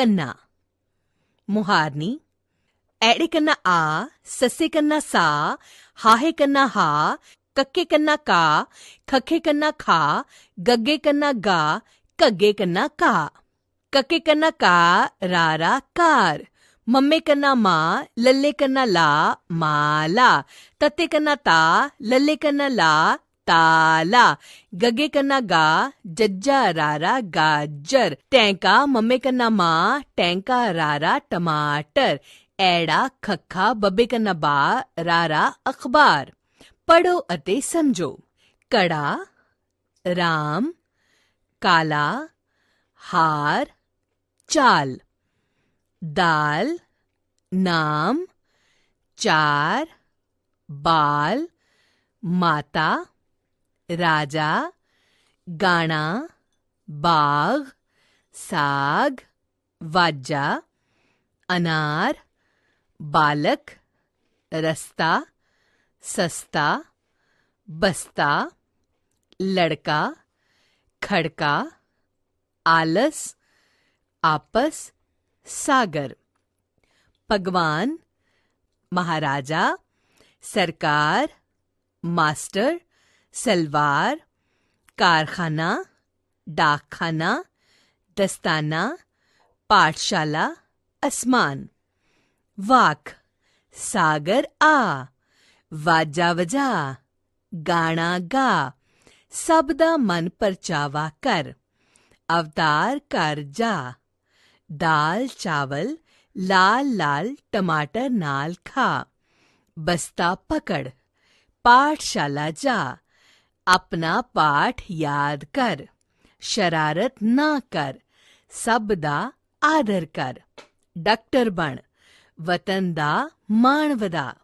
कन्ना। मुहारनी। एड़े कन्ना आ ससे कन्ना सा, हाहे कन्ना हा, कक्के कन्ना का खखे कन्ना खा गगे कन्ना गा कगे कन्ना का। कके कन्ना का रारा कार। मम्मे कन्ना मा, लल्ले कन्ना ला माला तत्ते कन्ना ता, लल्ले कन्ना ला ताला। गगे कन्ना गा, जज्जा रारा गाजर। टैंका मम्मे कन्ना माँ टैंका रारा टमाटर। एड़ा खखा बब्बे कन्ना बा, रारा अखबार। पढ़ो अते समझो। कड़ा, राम, काला, हार, चाल। दाल, नाम, चार, बाल, माता राजा गाना बाग साग वाजा अनार, बालक, रस्ता, सस्ता, बस्ता, लड़का, खड़का, आलस, आपस, सागर। भगवान, महाराजा, सरकार, मास्टर सलवार कारखाना डाकखाना दस्ताना पाठशाला आसमान वाक सागर आ ਵਾਜਾ ਵਜਾ ਗਾਣਾ ਗਾ ਸਭ ਦਾ ਮਨ ਪਰਚਾਵਾ ਕਰ ਅਵਤਾਰ ਕਰ ਜਾ दाल चावल लाल लाल टमाटर नाल खा बस्ता पकड़ पाठशाला जा अपना पाठ याद कर, शरारत ना कर, सब दा आदर कर। डॉक्टर बन, वतन दा मान वधा